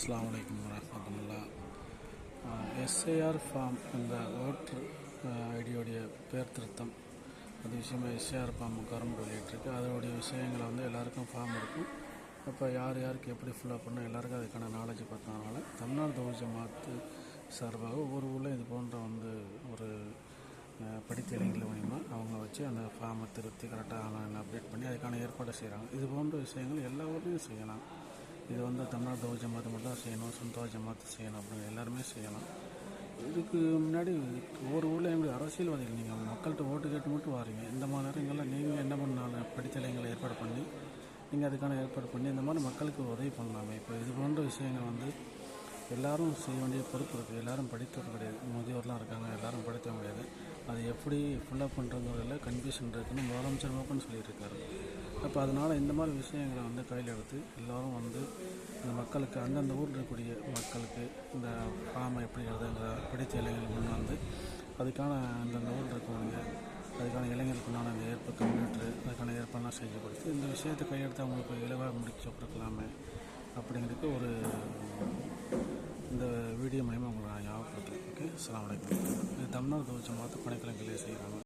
அஸ்லாம் வலைக்கம் வரமத்துல்லா எஸ்ஐஆர் ஃபார்ம் இந்த ஓட்டர் ஐடியோடைய பேர் திருத்தம். அது விஷயமாக எஸ்ஐஆர் ஃபார்ம் கவர்மெண்ட் வெளியிட்டிருக்கு அதோடைய விஷயங்களை வந்து எல்லாருக்கும் ஃபார்ம் இருக்கும். அப்போ யார் யாருக்கு எப்படி ஃபில்லப் பண்ணால் எல்லாருக்கும் அதுக்கான நாலேஜ் பார்த்ததுனால தமிழ்நாடு தொகுதி மாத்து சார்பாக ஒவ்வொரு ஊரில் இது போன்ற வந்து ஒரு uh, படித்த இளைஞர்கள் மூலிமா அவங்க வச்சு அந்த ஃபார்மை திருத்தி கரெக்டாக ஆன்லைனில் அப்டேட் பண்ணி அதுக்கான ஏற்பாடு செய்கிறாங்க இது போன்ற விஷயங்கள் எல்லா ஊர்லேயும் செய்யலாம். இது வந்து தமிழ்நாடு தௌ ஜமாத்து மட்டும் தான் செய்யணும் சொந்த ஜமாத்து செய்யணும் அப்படின்னு எல்லாருமே செய்யலாம். இதுக்கு முன்னாடி ஒவ்வொரு ஊரில் எப்படி அரசியல்வாதிகள் நீங்கள் மக்கள்கிட்ட ஓட்டு கேட்டு மட்டும் வாரீங்க. இந்த மாதிரி நேரங்களில் நீங்கள் என்ன பண்ணாலும் படித்த இளைஞர்களை ஏற்பாடு பண்ணி நீங்கள் அதுக்கான ஏற்பாடு பண்ணி இந்த மாதிரி மக்களுக்கு உதவி பண்ணலாமே. இப்போ இது போன்ற விஷயங்கள் வந்து எல்லாரும் செய்ய வேண்டிய பொறுப்பு இருக்குது எல்லாரும் படித்தவர் கிடையாது. முதியோர்லாம் இருக்காங்க எல்லாரும் படித்தவங்க கிடையாது. அது எப்படி ஃபுல்லப் பண்ணுறதுல கன்ஃபியூஷன் இருக்குன்னு முதலமைச்சர் ஓப்பன் சொல்லியிருக்காரு. அப்போ அதனால் இந்த மாதிரி விஷயங்களை வந்து கையில் எடுத்து எல்லாரும் வந்து இந்த மக்களுக்கு அந்தந்த ஊரில் இருக்கக்கூடிய மக்களுக்கு இந்த ஃபார்மை எப்படி எழுதுங்கிற பிடித்த இளைஞர்கள் முன் வந்து அதுக்கான அந்தந்த ஊரில் இருக்கக்கூடிய அதுக்கான இளைஞருக்கு உண்டான அந்த ஏற்ப கம்ப்யூட்டர் அதுக்கான ஏற்பாடுலாம் செஞ்சு கொடுத்து இந்த விஷயத்தை கையெடுத்து அவங்களுக்கு இலவாக முடிச்சு கொடுக்கலாமே அப்படிங்கிறதுக்கு ஒரு இந்த வீடியோ மூலயமா உங்களுக்கு நான் ஞாபகப்படுத்துகிறேன் ஓகே அஸ்ஸலாமு அலைக்கும் இது தமிழ்நாடு தோச்ச பார்த்து பணிக்கலங்களே செய்கிறாங்க